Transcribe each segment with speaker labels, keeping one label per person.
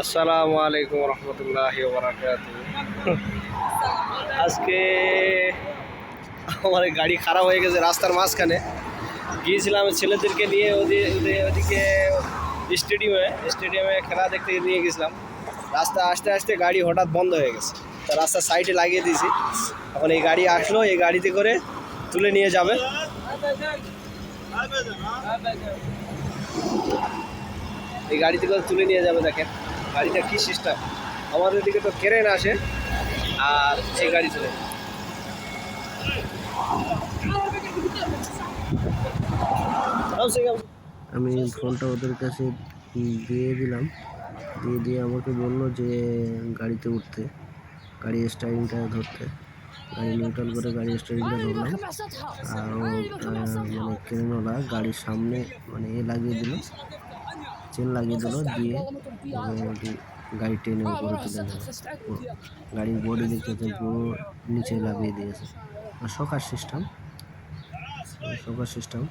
Speaker 1: আসসালামু আলাইকুম রহমতুল্লাহ বারাকাত আজকে আমার গাড়ি খারাপ হয়ে গেছে রাস্তার মাঝখানে। গিয়েছিলাম ছেলেদেরকে নিয়ে ওদি- ওদি- ওদিকে স্টেডিয়ামে। স্টেডিয়ামে খেলা দেখতে নিয়ে গেছিলাম। রাস্তা আসতে আসতে গাড়ি হঠাৎ বন্ধ হয়ে গেছে। তো রাস্তার সাইডে লাগিয়ে দিয়েছি। এখন এই গাড়ি আসলো, এই গাড়িতে করে তুলে নিয়ে যাবে। এই গাড়িতে করে তুলে নিয়ে যাবে, দেখেন। গাড়িটা কি সিস্টেম আমাদের দিকে তো ক্রেন আসে, আর এই গাড়ি তুলে আমি ফোনটা ওদের কাছে দিয়ে দিলাম। দিয়ে দিয়ে আমাকে বলল যে গাড়িতে উঠতে, গাড়ি স্টারিংটা ধরতে। গাড়ি নিউট্রাল করে গাড়ি স্টারিংটা ধরলাম। আর মানে ক্রেনওয়ালা গাড়ির সামনে মানে এ লাগিয়ে দিল। চেন লাগিয়ে দিল দিয়ে মোটামুটি গাড়ি টেনে উপরে তুলে দেবে গাড়ির বডি দেখতে পুরো নিচে লাগিয়ে দিয়েছে শকার সিস্টেম শকার সিস্টেম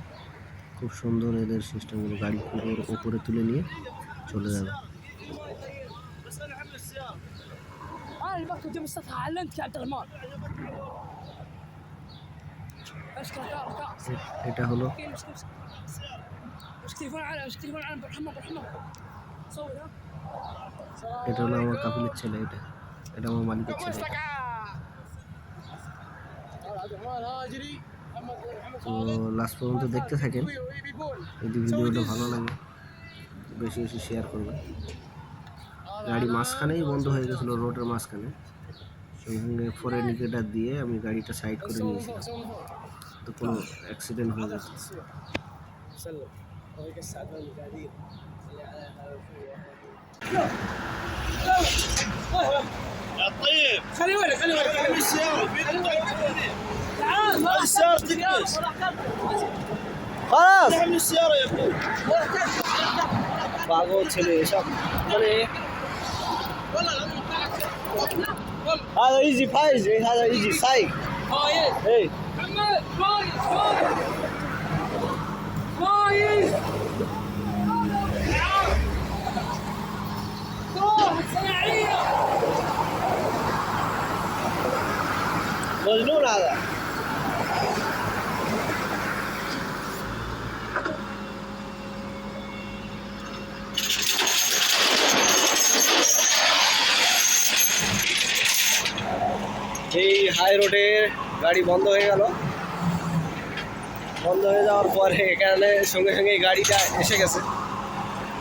Speaker 1: খুব সুন্দর এদের সিস্টেমগুলো গাড়ি পুরো উপরে তুলে নিয়ে চলে যাবে
Speaker 2: انا اللي بكتب جنب السطح علمتك يا عبد الرحمن اشكر كار كار
Speaker 1: এ- এটা হলো
Speaker 2: مسك مسك مسك تليفون على مسك تليفون على عبد الرحمن عبد الرحمن صور ها
Speaker 1: এটা হলো আমার কাপিলের ছেলে এটা এটা আমার মালিকের ছেলে এটা।
Speaker 2: عبد الرحمن هاجري محمد محمد
Speaker 1: তো লাস্ট পর্যন্ত দেখতে থাকেন
Speaker 2: بيقول
Speaker 1: যদি ভিডিওটা ভালো লাগে বেশি বেশি শেয়ার করবেন গাড়ি মাঝখানেই বন্ধ হয়ে গেছিলো রোডের মাঝখানে সঙ্গে সঙ্গে ফোর ইন্ডিকেটার দিয়ে আমি গাড়িটা সাইড করে নিয়েছিলাম তো কোনো অ্যাক্সিডেন্ট হয়ে طريق
Speaker 2: السعدوني قاعدين. اللي على
Speaker 3: طيب.
Speaker 2: خلي ولك خلي ولك
Speaker 3: خلي ولك
Speaker 2: تعال
Speaker 3: السيارة تجلس
Speaker 1: خلاص.
Speaker 3: نحمل السيارة يا
Speaker 1: ابني معقول تلي شوف هذا ايزي فايز هذا ايزي سايق
Speaker 2: فايز
Speaker 1: اي
Speaker 2: كمل فايز فايز
Speaker 1: এই হাই রোডে গাড়ি বন্ধ হয়ে গেল। বন্ধ হয়ে যাওয়ার পরে এখানে সঙ্গে সঙ্গে গাড়িটা এসে গেছে।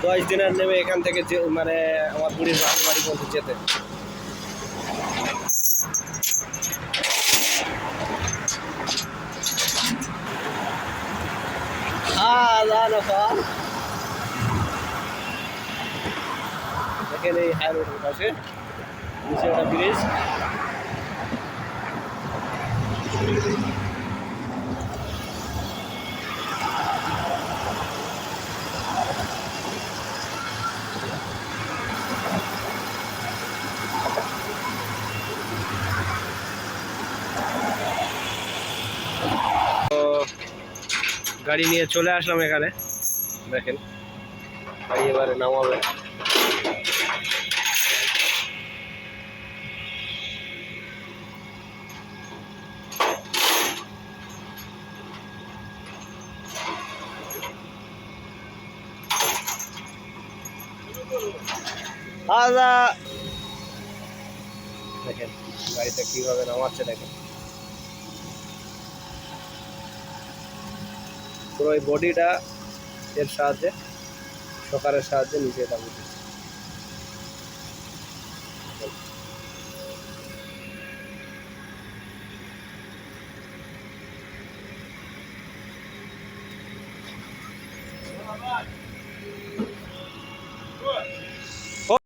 Speaker 1: দশ দিনের নেমে এখান থেকে মানে আমার বুড়ির বাড়ি পর্যন্ত যেতে। দেখেন এই হাই রোডের পাশে নিচে একটা ব্রিজ গাড়ি নিয়ে চলে আসলাম এখানে। দেখেন। গাড়ি এবারে নামাবে। আদা দেখেন গাড়িটা কীভাবে নামাচ্ছে দেখেন। পুরো এই বডিটা এর সাহায্যে সকারের সাহায্যে নিচে দাবি দিচ্ছে